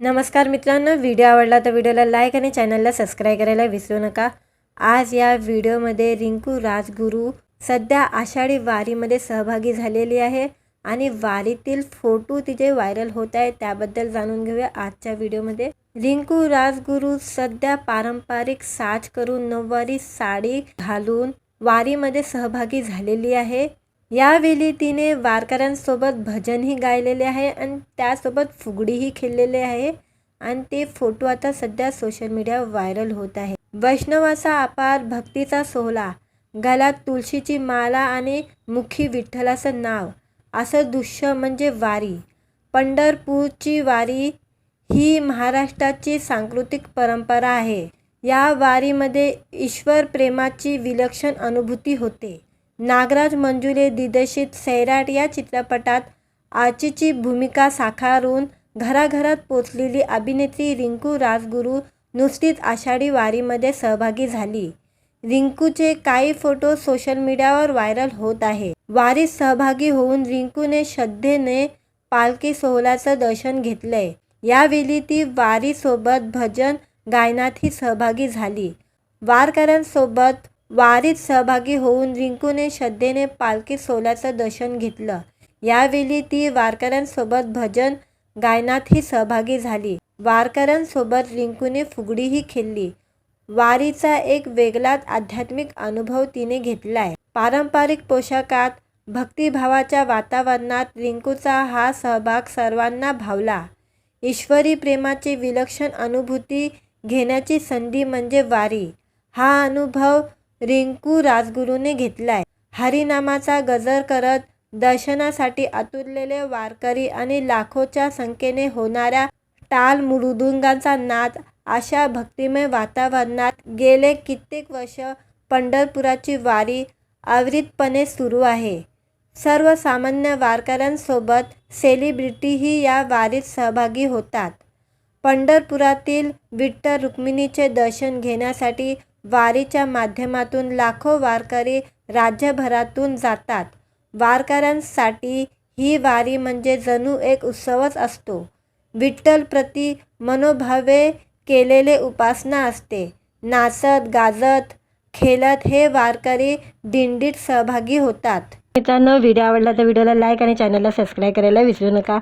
नमस्कार मित्रांनो व्हिडिओ आवडला तर व्हिडिओला लाईक आणि चॅनलला सबस्क्राईब करायला विसरू नका. आज या व्हिडिओमध्ये रिंकू राजगुरू सध्या आषाढी वारीमध्ये सहभागी झालेली आहे आणि वारीतील फोटो तिचे व्हायरल होत आहे त्याबद्दल जाणून घेऊया आजच्या व्हिडिओमध्ये. रिंकू राजगुरू सध्या पारंपरिक साज करून नऊवारी साडी घालून वारीमध्ये सहभागी झालेली आहे. यावेळी तिने वारकऱ्यांसोबत भजनही गायलेले आहे आणि त्यासोबत फुगडीही खेळलेले आहे. आणि ते फोटो आता सध्या सोशल मीडियावर व्हायरल होत आहे. वैष्णवाचा अपार भक्तीचा सोहळा गळ्यात तुळशीची माला आणि मुखी विठ्ठलाचं नाव असं दृश्य म्हणजे वारी. पंढरपूरची वारी ही महाराष्ट्राची सांस्कृतिक परंपरा आहे. या वारीमध्ये ईश्वर प्रेमाची विलक्षण अनुभूती होते. नागराज मंजुले दिग्दर्शित सैराट या चित्रपटात आजीची भूमिका साकारून घराघरात पोचलेली अभिनेत्री रिंकू राजगुरू नुसतीच आषाढी वारीमध्ये सहभागी झाली. रिंकूचे काही फोटो सोशल मीडियावर व्हायरल होत आहे. वारीत सहभागी होऊन रिंकूने श्रद्धेने पालखी सोहळ्याचं दर्शन घेतलंय. यावेळी ती वारीसोबत भजन गायनातही सहभागी झाली. वारकऱ्यांसोबत वारीत सहभागी होऊन रिंकूने श्रद्धेने पालखी सोल्याचं दर्शन घेतलं. यावेळी ती वारकऱ्यांसोबत भजन गायनातही सहभागी झाली. वारकऱ्यांसोबत रिंकूने फुगडीही खेळली. वारीचा एक वेगळाच आध्यात्मिक अनुभव तिने घेतलाय. पारंपरिक पोशाखात भक्तिभावाच्या वातावरणात रिंकूचा हा सहभाग सर्वांना भावला. ईश्वरी प्रेमाची विलक्षण अनुभूती घेण्याची संधी म्हणजे वारी. हा अनुभव रिंकू राजगुरूने घेतलाय. हरिनामाचा गजर करत दर्शनासाठी आतुरलेले वारकरी आणि लाखोच्या संख्येने होणाऱ्या टाल मृदुंगांचा नाद अशा भक्तिमय वातावरणात गेले कित्येक वर्ष पंढरपुराची वारी आवृतपणे सुरू आहे. सर्वसामान्य वारकऱ्यांसोबत सेलिब्रिटीही या वारीत सहभागी होतात. पंढरपुरातील विठ्ठल रुक्मिणीचे दर्शन घेण्यासाठी वारीच्या माध्यमातून लाखो वारकरी राज्यभरातून जातात. वारकऱ्यांसाठी ही वारी म्हणजे जणू एक उत्सवच असतो. विठ्ठलप्रती मनोभावे केलेले उपासना असते. नाचत गाजत खेळत हे वारकरी दिंडीत सहभागी होतात. मित्रांनो व्हिडिओ आवडला तर व्हिडिओला लाईक आणि चॅनलला सबस्क्राईब करायला विसरू नका.